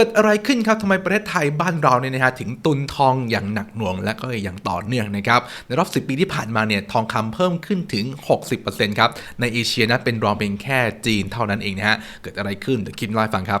กิดอะไรขึ้นครับทำไมประเทศไทยบ้านเราเนี่ยนะฮะถึงตุนทองอย่างหนักหน่วงและก็อย่างต่อเนื่องนะครับในรอบ 10 ปีที่ผ่านมาเนี่ยทองคำเพิ่มขึ้นถึง 60%ครับในเอเชียนะเป็นรองเป็นแค่จีนเท่านั้นเองนะฮะเกิดอะไรขึ้นเดี๋ยวคิมเล่าให้ฟังครับ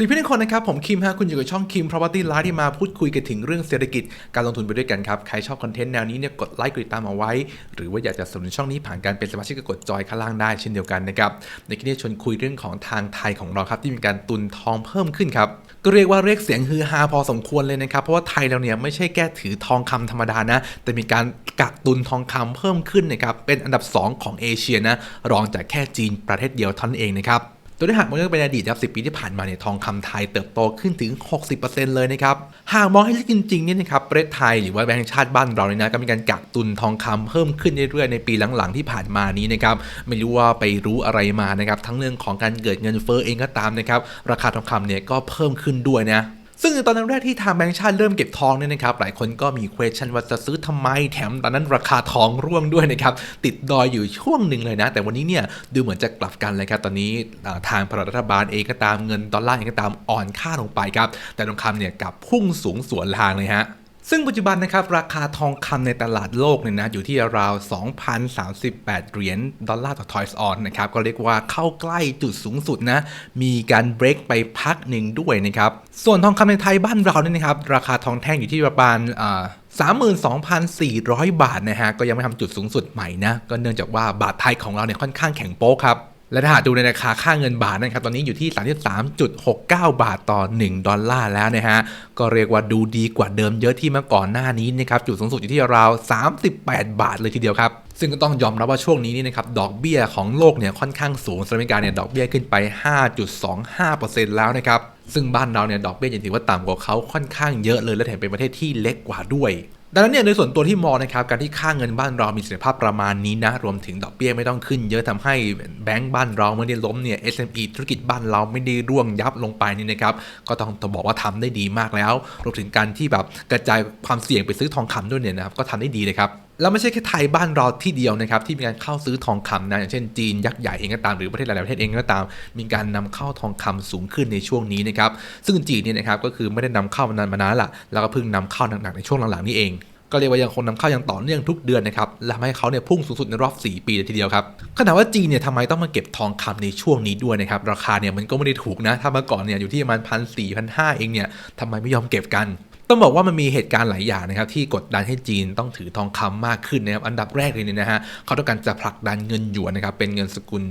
วัสดีเพื่อนทุกคนนะครับ ผมคิมฮะคุณอยู่กับช่องคิม Property Live ที่มาพูดคุยกันถึงเรื่องเศรษฐกิจการลงทุนไปด้วยกันครับ ใครชอบคอนเทนต์แนวนี้เนี่ยกดไลค์กดติดตามเอาไว้ หรือว่าอยากจะสนับสนุนช่องนี้ผ่านการเป็นสมาชิกก็กดจอยข้างล่างได้เช่นเดียวกันนะครับในคลิปนี้ชวนคุยเรื่องของทางไทยของเราครับที่มีการตุนทองเพิ่มขึ้นครับก็เรียกว่าเรียกเสียงฮือฮาพอสมควรเลยนะครับเพราะว่าไทยเราเนี่ยไม่ใช่แค่ถือทองคำธรรมดานะ แต่มีการกักตุนทองคำเพิ่มขึ้นนะครับเป็นอันดับสองของเอเชียนะรองจากแค่จีนประเทศเดียวท่านเองนะครับ โดยถ้าหากมองย้อนไปในอดีตครับ 10 ปีที่ผ่านมาเนี่ยทองคำไทยเติบโตขึ้นถึง 60%เลยนะครับ หากมองให้ลึกจริงๆเนี่ยนะครับประเทศไทยหรือว่าแบงก์ชาติบ้านเราเนี่ยนะก็มีการกักตุนทองคำเพิ่มขึ้นเรื่อยๆในปีหลังๆที่ผ่านมานี้นะครับไม่รู้ว่าไปรู้อะไรมานะครับทั้งเรื่องของการเกิดเงินเฟ้อเองก็ตามนะครับราคาทองคำเนี่ยก็เพิ่มขึ้นด้วยนะ ซึ่งในตอนแรกที่ทางแบงก์ชาติเริ่มเก็บทองเนี่ยนะครับ หลายคนก็มี question ว่าจะซื้อทำไมแถมตอนนั้นราคาทองร่วงด้วยนะครับ ติดดอยอยู่ช่วงหนึ่งเลยนะ แต่วันนี้เนี่ยดูเหมือนจะกลับกันเลยครับตอนนี้อ่าทางรัฐบาลเองก็ตามเงินดอลลาร์เองก็ตามอ่อนค่าลงไปครับ แต่ทองคำเนี่ยกลับพุ่งสูงสวนทางเลยฮะ ซึ่งปัจจุบันนะครับราคาทองคำในตลาดโลกเนี่ยนะอยู่ที่ราว2,038 เหรียญดอลลาร์ต่อทอยส์ออนนะครับก็เรียกว่าเข้าใกล้จุดสูงสุดนะมีการเบรกไปพักหนึ่งด้วยนะครับส่วนทองคำในไทยบ้านเราเนี่ยนะครับราคาทองแท่งอยู่ที่ประมาณ32,400 บาทนะฮะก็ยังไม่ทำจุดสูงสุดใหม่นะก็เนื่องจากว่าบาทไทยของเราเนี่ยค่อนข้างแข็งโป๊กครับ และถ้าหากดูในราคาค่าเงินบาทนะครับตอนนี้อยู่ที่ 33.69 บาทต่อ 1 ดอลลาร์แล้วนะฮะ ก็เรียกว่าดูดีกว่าเดิมเยอะที่เมื่อก่อนหน้านี้นะครับจุดสูงสุดอยู่ที่ราว 38 บาทเลยทีเดียวครับซึ่งก็ต้องยอมรับว่าช่วงนี้นี่นะครับดอกเบี้ยของโลกเนี่ยค่อนข้างสูงสหรัฐอเมริกาเนี่ยดอกเบี้ยขึ้นไป 5.25%แล้วนะครับซึ่งบ้านเราเนี่ยดอกเบี้ยยังถือว่าต่ำกว่าเขาค่อนข้างเยอะเลยและแถมเป็นประเทศที่เล็กกว่าด้วย ดังนั้นเนี่ยในส่วนตัวที่มองนะครับการที่ค่าเงินบ้านเรามีเสถียรภาพประมาณนี้นะรวมถึงดอกเบี้ยไม่ต้องขึ้น เยอะทำให้แบงก์บ้านเราไม่ได้ล้มเนี่ย SME ธุรกิจบ้านเราไม่ได้ร่วงยับลงไปนี่นะครับก็ต้องต้องบอกว่าทำได้ดีมากแล้ว รวมถึงการที่แบบกระจายความเสี่ยงไปซื้อทองคำด้วยเนี่ยนะครับก็ทำได้ดีเลยครับ แล้วไม่ใช่แค่ไทยบ้านเราที่เดียวนะครับที่มีการเข้าซื้อทองคำนะอย่างเช่นจีนยักษ์ใหญ่เองก็ตามหรือประเทศหลายประเทศเองก็ตาม มีการนำเข้าทองคำสูงขึ้นในช่วงนี้นะครับซึ่งจีนเนี่ยนะครับก็คือไม่ได้นำเข้ามานานมานานละแล้วก็เพิ่งนำเข้าหนักๆในช่วงหลังๆนี้เองก็เรียกว่ายังคงนำเข้าอย่างต่อเนื่องทุกเดือนนะครับ และทำให้เขาเนี่ยพุ่งสูงสุดในรอบ 4 ปีเลยทีเดียวครับ ขณะว่าจีนเนี่ยทำไมต้องมาเก็บทองคำในช่วงนี้ด้วยนะครับ ราคาเนี่ยมันก็ไม่ได้ถูกนะ ถ้าเมื่อก่อนเนี่ยอยู่ที่ประมาณพันสี่พันห้าเองเนี่ยทำไมไม่ยอมเก็บกัน ต้องบอกว่ามันมีเหตุการณ์หลายอย่างนะครับที่กดดันให้จีนต้องถือทองคำมากขึ้นนะครับอันดับแรกเลยเนี่ยนะฮะเขาต้องการจะผลักดันเงินหยวนนะครับเป็นเงินสกุล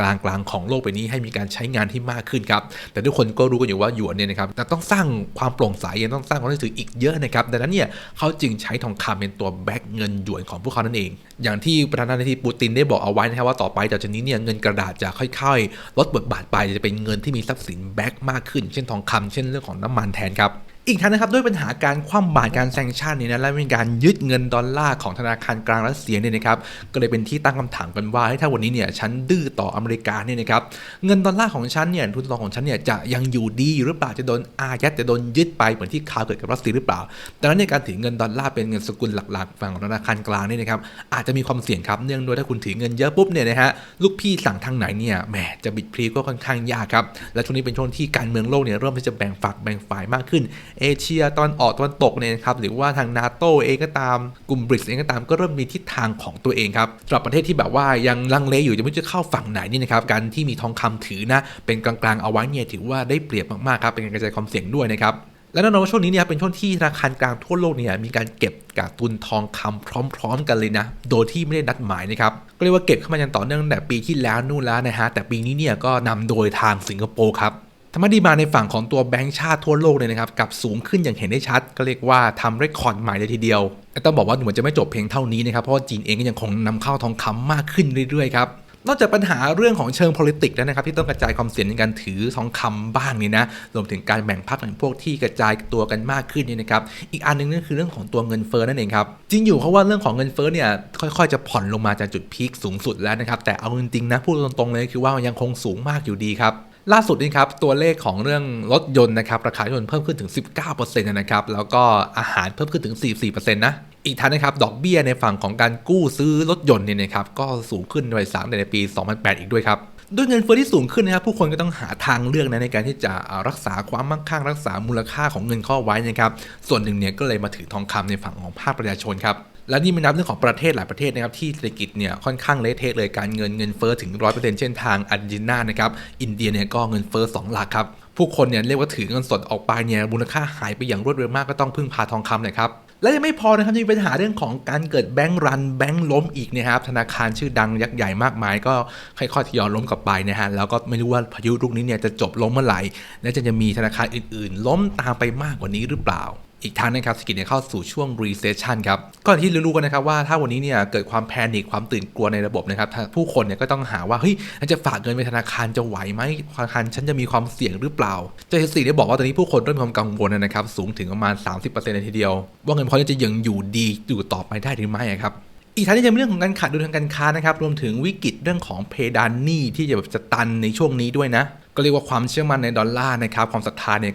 กลางกลางของโลกไปนี้ให้มีการใช้งานที่มากขึ้นครับแต่ทุกคนก็รู้กันอยู่ว่าหยวนเนี่ยนะครับแต่ต้องสร้างความโปร่งใสยังต้องสร้างความน่าเชื่อถืออีกเยอะนะครับดังนั้นเนี่ยเขาจึงใช้ทองคำเป็นตัวแบ็กเงินหยวนของพวกเขานั่นเอง อย่างที่ประธานาธิบดีปูตินได้บอกเอาไว้นะครับว่าต่อไปจากนี้เนี่ยเงินกระดาษจะค่อยๆ ลดบทบาทไปจะเป็นเงินที่มีทรัพย์สินแบ็กมากขึ้น เช่นทองคำเช่นเรื่องของน้ำมันแทนครับ อีกทั้งนะครับด้วยปัญหาการคว่ำบาตรการแซงชั่นเนี่ยนะและมีการยึดเงินดอลลาร์ของธนาคารกลางรัสเซียเนี่ยนะครับก็เลยเป็นที่ตั้งคำถามกันว่าเฮ้ถ้าวันนี้เนี่ยฉันดื้อต่ออเมริกาเนี่ยนะครับเงินดอลลาร์ของฉันเนี่ยทุนรองของฉันเนี่ยจะยังอยู่ดีอยู่หรือเปล่าจะโดนอายัดจะโดนยึดไปเหมือนที่ข่าวเกิดกับรัสเซียหรือเปล่าดังนั้นในการถือเงินดอลลาร์เป็นเงินสกุลหลักๆฝั่งของธนาคารกลางเนี่ยนะครับอาจจะมีความเสี่ยงครับเนื่องด้วยถ้าคุณถือเงินเยอะปุ๊บเนี่ยนะฮะลูกพี่สั่งทางไหนเนี่ยแหมจะบิดพลีก็ค่อนข้างยากครับและช่วงนี้เป็นช่วงที่การเมืองโลกเนี่ยเริ่มที่จะแบ่งฝักแบ่งฝ่ายมากขึ้นเอเชียตอนออกตอนตกเนี่ยนะครับหรือว่าทางนาโตเองก็ตามกลุ่มบริกเองก็ตามก็เริ่มมีทิศทางของตัวเองครับสำหรับประเทศที่แบบว่ายังลังเลอยู่จะไม่รู้จะเข้าฝั่งไหนนี่นะครับการที่มีทองคำถือนะเป็นกลางๆเอาไว้เนี่ยถือว่าได้เปรียบมากๆครับเป็นการกระจายความเสี่ยงด้วยนะครับและแน่นอนว่าช่วงนี้เนี่ยเป็นช่วงที่ธนาคารกลางทั่วโลกเนี่ยมีการเก็บกากตุนทองคำพร้อม ๆ กันเลยนะ โดยที่ไม่ได้นัดหมายนะครับ ก็เรียกว่าเก็บเข้ามาอย่างต่อเนื่องตั้งแต่ปีที่แล้วนู่นแล้วนะฮะแต่ปีนี้เนี่ยก็นำโดยทางสิงคโปร์ครับ ทำให้ดีมาในฝั่งของตัวแบงก์ชาติทั่วโลกเลยนะครับกับสูงขึ้นอย่างเห็นได้ชัด ก็เรียกว่าทำเรคคอร์ดใหม่เลยทีเดียวแต่ต้องบอกว่าเหมือนจะไม่จบเพียงเท่านี้นะครับเพราะจีนเองก็ยังคงนำเข้าทองคำมากขึ้นเรื่อยๆครับนอกจากปัญหาเรื่องของเชิง p o l i t i c แล้วนะครับ ที่ต้องกระจายความเสี่ยงในการถือทองคำบ้างนี่นะรวมถึงการแบ่งพรรคของพวกที่กระจายตัวกันมากขึ้นนี่นะครับอีกอันหนึงนั่นคือเรื่องของตัวเงินเฟ้อนั่นเองครับจริงอยู่เพราะว่าเรื่องของเงินเฟ้อเนี่ยค่อยๆจะผ่อนลงมาจากจุดพีคสูงสุดแล้วนะครับแต่เอาจริงๆนะพูดตรงๆเลยคือว่ายังคงสูงมากอยู่ดีครับ ล่าสุดนี่ครับตัวเลขของเรื่องรถยนต์นะครับราคารถยนต์เพิ่มขึ้นถึง 19%นะครับแล้วก็อาหารเพิ่มขึ้นถึง 44%นะอีกทั้งนะครับดอกเบี้ยในฝั่งของการกู้ซื้อรถยนต์เนี่ยนะครับก็สูงขึ้นในสามในปี 2008 อีกด้วยครับด้วยเงินเฟ้อที่สูงขึ้นนะครับผู้คนก็ต้องหาทางเลือกนะในการที่จะรักษาความมั่งคั่งรักษามูลค่าของเงินข้าไว้นะครับส่วนหนึ่งเนี่ยก็เลยมาถือทองคำในฝั่งของภาคประชาชนครับ และนี่ไม่นับเรื่องของประเทศหลายประเทศนะครับที่เศรษฐกิจเนี่ยค่อนข้างเละเทะเลยการเงินเงินเฟ้อถึง 100%เช่นทางอาร์เจนตินานะครับอินเดียเนี่ยก็เงินเฟ้อ2หลักครับผู้คนเนี่ยเรียกว่าถือเงินสดออกไปเนี่ยมูลค่าหายไปอย่างรวดเร็วมากก็ต้องพึ่งพาทองคำเลยครับและยังไม่พอนะครับยังมีปัญหาเรื่องของการเกิดแบงก์รันแบงก์ล้มอีกนะครับธนาคารชื่อดังยักษ์ใหญ่มากมาย ก็ค่อยๆทยอยล้มกลับไปนะฮะแล้วก็ไม่รู้ว่าพายุลูกนี้เนี่ยจะจบลงเมื่อไหร่และจะยังมีธนาคารอื่นๆ ล้มตามไปมากกว่านี้หรือเปล่า อีกทางนะครับเศรษฐกิจเนี่ยเข้าสู่ช่วง recession ครับก่อนที่รู้ๆกันนะครับว่าถ้าวันนี้เนี่ยเกิดความแพนิคความตื่นกลัวในระบบนะครับผู้คนเนี่ยก็ต้องหาว่าเฮ้ยฉันจะฝากเงินไปธนาคารจะไหวไหมธนาคารฉันจะมีความเสี่ยงหรือเปล่าเจะเห็นสีได้บอกว่าตอนนี้ผู้คนเริ่มมีความกังวลนะครับสูงถึงประมาณ 30%เลยทีเดียว ว่าเงินเขาจะยังอยู่ดีอยู่ต่อไปได้หรือไม่ครับอีกทั้งยังมีเรื่องของการขาดดุลทางการค้านะครับรวมถึงวิกฤตเรื่องของเพดานหนี้ที่จะแบบจะตันในช่วงนี้ด้วยนะก็เรียกว่าความเชื่อมั่นในดอลลาร์นะครับความศรัทธาเนี่ย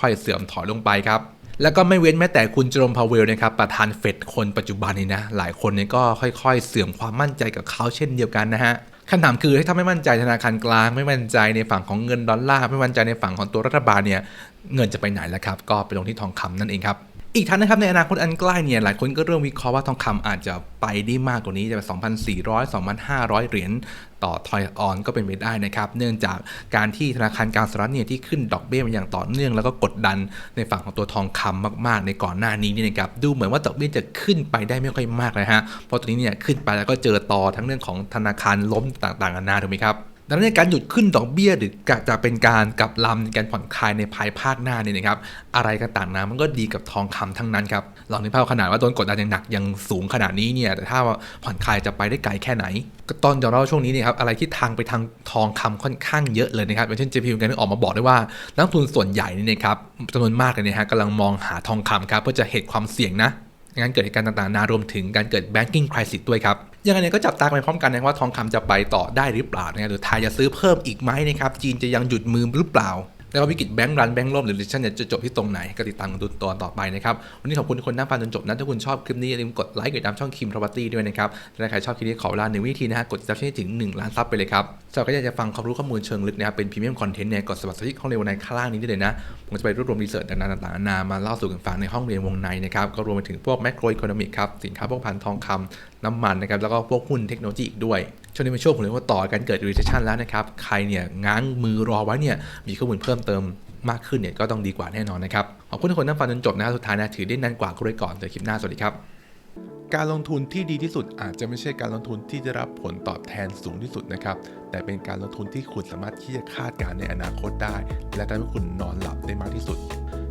ค่อยๆเสื่อมถอยลงไปครับ แล้วก็ไม่เว้นแม้แต่คุณจอร์มพาวเวลนะครับประธานเฟดคนปัจจุบันนี้นะ หลายคนเนี่ยก็ค่อยๆ เสื่อมความมั่นใจกับเขาเช่นเดียวกันนะฮะคำถามคือถ้าไม่มั่นใจธนาคารกลาง ไม่มั่นใจในฝั่งของเงินดอลลาร์ไม่มั่นใจในฝั่งของตัวรัฐบาลเนี่ยเงินจะไปไหนล่ะครับ ก็ไปลงที่ทองคำนั่นเองครับ อีกทั้งนะครับในอนาคตอันใกล้เนี่ยหลายคนก็เริ่มวิเคราะห์ว่าทองคำอาจจะไปได้มากกว่านี้จะเป็น2,400 2,500 เหรียญต่อทอยออนก็เป็นไปได้นะครับ เนื่องจากการที่ธนาคารกลางสหรัฐเนี่ยที่ขึ้นดอกเบี้ยมาอย่างต่อเนื่องแล้วก็กดดันในฝั่งของตัวทองคำมาก ๆ ในก่อนหน้านี้นี่นะครับดูเหมือนว่าดอกเบี้ยจะขึ้นไปได้ไม่ค่อยมากเลยฮะเพราะตอนนี้เนี่ยขึ้นไปแล้วก็เจอต่อทั้งเรื่องของธนาคารล้มต่างๆนานาถูกไหมครับ ดังนั้นการหยุดขึ้นดอกเบี้ยหรือจะเป็นการกลับลำในการผ่อนคลายในภายภาคหน้าเนี่ยนะครับอะไรก็ต่างนะมันก็ดีกับทองคำทั้งนั้นครับลองนึกภาพขนาดว่าโดนกดดันอย่างหนักยังสูงขนาดนี้เนี่ยแต่ถ้าว่าผ่อนคลายจะไปได้ไกลแค่ไหน ก็ตอนยอมรับว่าช่วงนี้เนี่ยครับอะไรที่ทางไปทางทองคำค่อนข้างเยอะเลยนะครับอย่างเช่น JP Morgan ออกมาบอกได้ว่านักลงทุนส่วนใหญ่นี่นะครับจำนวนมากเลยนะฮะกำลังมองหาทองคำครับเพื่อจะเหตุความเสี่ยงนะงั้นเกิดเหตุการณ์ต่างๆนารวมถึงการเกิด banking crisis ด้วยครับ ยังไงเนี่ยก็จับตาไปพร้อมกันนะว่าทองคำจะไปต่อได้หรือเปล่านะครับหรือไทยจะซื้อเพิ่มอีกไหมนะครับจีนจะยังหยุดมือหรือเปล่า แล้วก็วิกฤตแบงก์รันแบงก์ล่มหรือ recession เนี่ยจะจบที่ตรงไหนก็ติดตามกันดูตอนต่อไปนะครับวันนี้ขอบคุณทุกคนนั่งฟังจนจบนะถ้าคุณชอบคลิปนี้อย่าลืมกดไลค์กดติดตามช่องคิม property ด้วยนะครับถ้าใครชอบคลิปนี้ขอเวลาหนึ่งวิธีนะฮะกดติดตามช่องถึง1ล้านซับไปเลยครับสำหรับใครอยากจะฟังความรู้ข้อมูลเชิงลึกนะครับเป็นพรีเมียมคอนเทนต์เนี่ยกด subscribe ห้องเรียนวงในข้างล่างนี้ได้เลยนะผมจะไปรวบรวมรีเสิร์ชต่างๆนานามาเล่าสู่กันฟังในห้องเรียนวงในนะครับก็รวมไปถึงพวกแมกโรอีโคโนมิกครับสินค้าพวกพันทองคำ น้ำมันนะครับแล้วก็พวกหุ้นเทคโนโลยีอีกด้วยช่วงนี้เป็นช่วงผมเรียกว่าต่อการเกิด recession แล้วนะครับใครเนี่ยง้างมือรอไว้เนี่ยมีข้อมูลเพิ่มเติมมากขึ้นเนี่ยก็ต้องดีกว่าแน่นอนนะครับขอบคุณทุกคนที่ฟังจนจบนะครับสุดท้ายนะถือได้นานกว่าก็เลยก่อนเจอคลิปหน้าสวัสดีครับการลงทุนที่ดีที่สุดอาจจะไม่ใช่การลงทุนที่ได้รับผลตอบแทนสูงที่สุดนะครับ แต่เป็นการลงทุนที่คุณสามารถที่จะคาดการณ์ในอนาคตได้ และทำให้คุณนอนหลับได้มากที่สุด